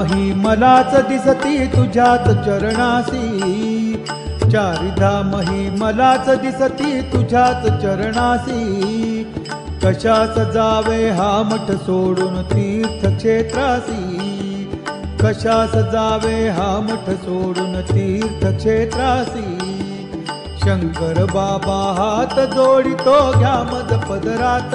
ही मलाच दिसती तुझ्यात चरणासी. चारिधाम ही मलाच दिसती तुझ्यात चरणासी. कशास जावे हा मठ सोडून तीर्थक्षेत्रासी? कशास जावे हा मठ सोडून तीर्थक्षेत्रासी? शंकर बाबा हात जोडितो घ्या मज पदरात.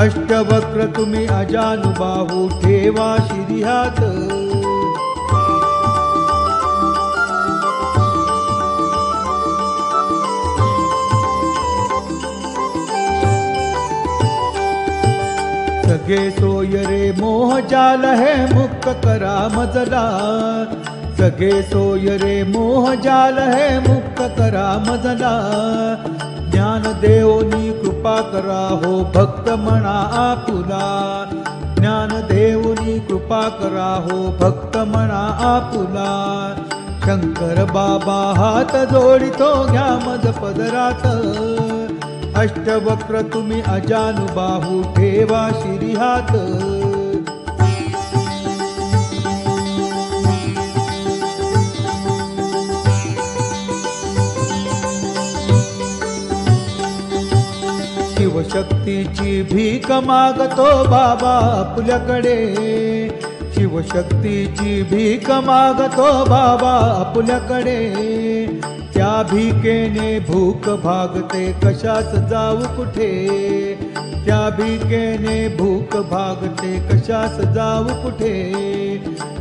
अष्टवक्र तुम्ही अजानुबाहू ठेवा शिरी हात सगे सोय मोह जाल है मुक्त करा मजला. सगे सोय रे मोह जाल है मुक्त करा मजला. ज्ञान देवनी कृपा करा हो भक्त म्हणा आपुला. ज्ञान देवनी कृपा करा हो भक्त म्हणा आपुला. शंकर बाबा हात जोडितो घ्या मज पदरात. अष्टवक्र तुम्ही अजानुबाहू ठेवा शिरी हात शिवशक्तीची भीक मागतो बाबा आपल्याकडे. शिवशक्तीची भीक मागतो बाबा आपल्याकडे. त्या भीकेने भूक भागते कशाच जाऊ कुठे? त्या भीकेने भूक भागते कशास जाऊ कुठे?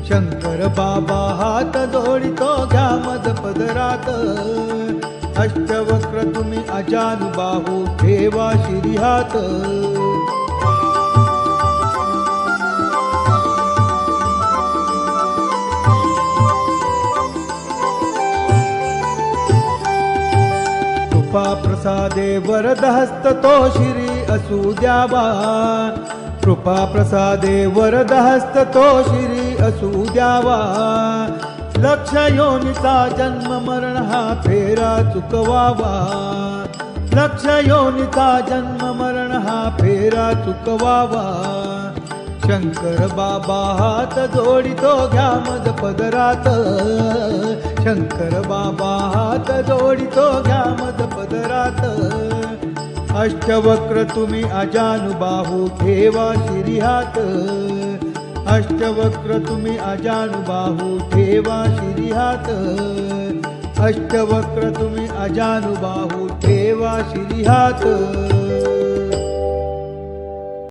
शंकर बाबा हात जोडितो घ्या मज पदरात अष्टवक्र तु अचानहुवा शिर्यात् कृपा प्रसादे वरदहस्तो शिरि असु द्यावा कृपा प्रसादे वरदहस्तो शिरि असु द्यावा लक्ष योनिचा जन्म मरण हा फेरा चुकवावा. लक्ष योनिचा जन्म मरण हा फेरा चुकवावा. शंकर बाबा हात जोडितो घ्या मज पदरात. शंकर बाबा हात जोडितो घ्या मज पदरात. अष्टवक्र तुम्ही अजानुबाहू ठेवा शिरी हात अष्टवक्र तुम्ही अजानुबाहू ठेवा शिरीहात. अष्टवक्र तुम्ही अजानुबाहू ठेवा शिरीहात.